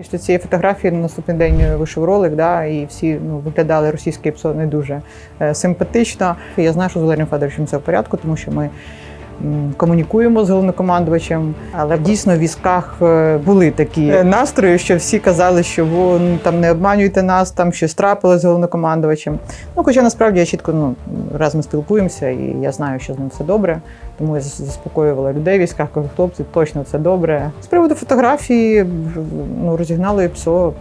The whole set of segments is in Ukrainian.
Після цієї фотографії на наступний день вийшов ролик, да, і всі ну, виглядали російське ПСО не дуже е, симпатично. Я знаю, що з Валерієм Федоровичем все в порядку, тому що ми комунікуємо з головнокомандувачем. Але дійсно в військах е, були такі е, настрої, що всі казали, що «Вон, там не обманюйте нас, там щось трапилось з головнокомандувачем. Ну, хоча насправді я чітко ну, раз ми спілкуємося, і я знаю, що з ним все добре. Тому я заспокоювала людей в військах, кажу, хлопці, точно все добре. З приводу фотографії ну, розігнали ПСО.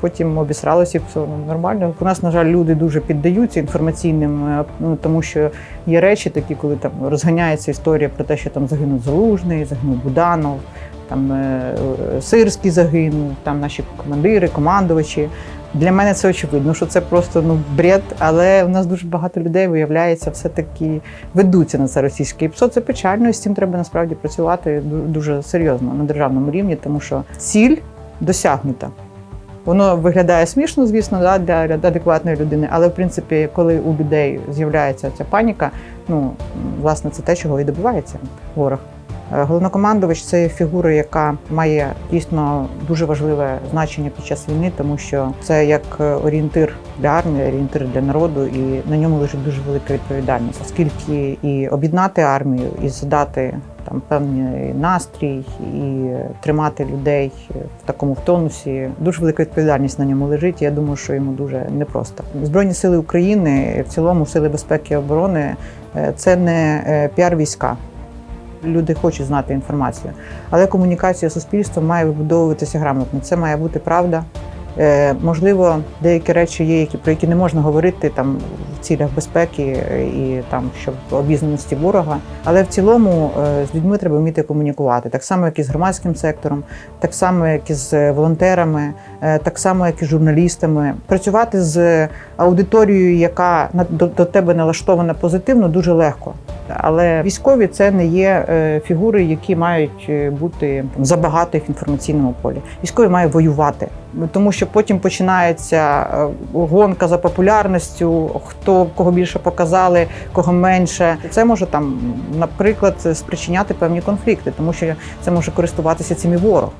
Потім обісралося ПСО. Ну, нормально. У нас, на жаль, люди дуже піддаються інформаційним, е, ну тому що є речі такі, коли там розганяється історія про те, що там загинув Залужний, загинув Буданов, там е, е, Сирський загинув, там наші командири, командувачі. Для мене це очевидно, що це просто ну бред, але в нас дуже багато людей виявляється, все-таки ведуться на це російське ПСО. Це печально, і з цим треба насправді працювати дуже серйозно на державному рівні, тому що ціль досягнута. Воно виглядає смішно, звісно, да, для адекватної людини, але в принципі, коли у людей з'являється ця паніка, ну власне це те, чого і добивається ворог. Е, Головнокомандувач це фігура, яка має дійсно дуже важливе значення під час війни, тому що це як е, орієнтир для армії, орієнтир для народу, і на ньому лежить дуже велика відповідальність, оскільки і об'єднати армію, і задати там певний настрій, і тримати людей в такому тонусі. Дуже велика відповідальність на ньому лежить. і Я думаю, що йому дуже непросто. Збройні сили України, в цілому сили безпеки і оборони е, це не піар війська. Люди хочуть знати інформацію, але комунікація суспільства має вибудовуватися грамотно. Це має бути правда. Е, можливо, деякі речі є, які про які не можна говорити там цілях безпеки і там щоб обізнаності ворога. Але в цілому е, з людьми треба вміти комунікувати, так само, як і з громадським сектором, так само, як і з волонтерами, е, так само, як і з журналістами. Працювати з аудиторією, яка до, тебе налаштована позитивно, дуже легко. Але військові це не є е, фігури, які мають бути забагато їх в інформаційному полі. Військові мають воювати, тому що потім починається гонка за популярністю, хто кого більше показали, кого менше. Це може там, наприклад, спричиняти певні конфлікти, тому що це може користуватися цим і ворог.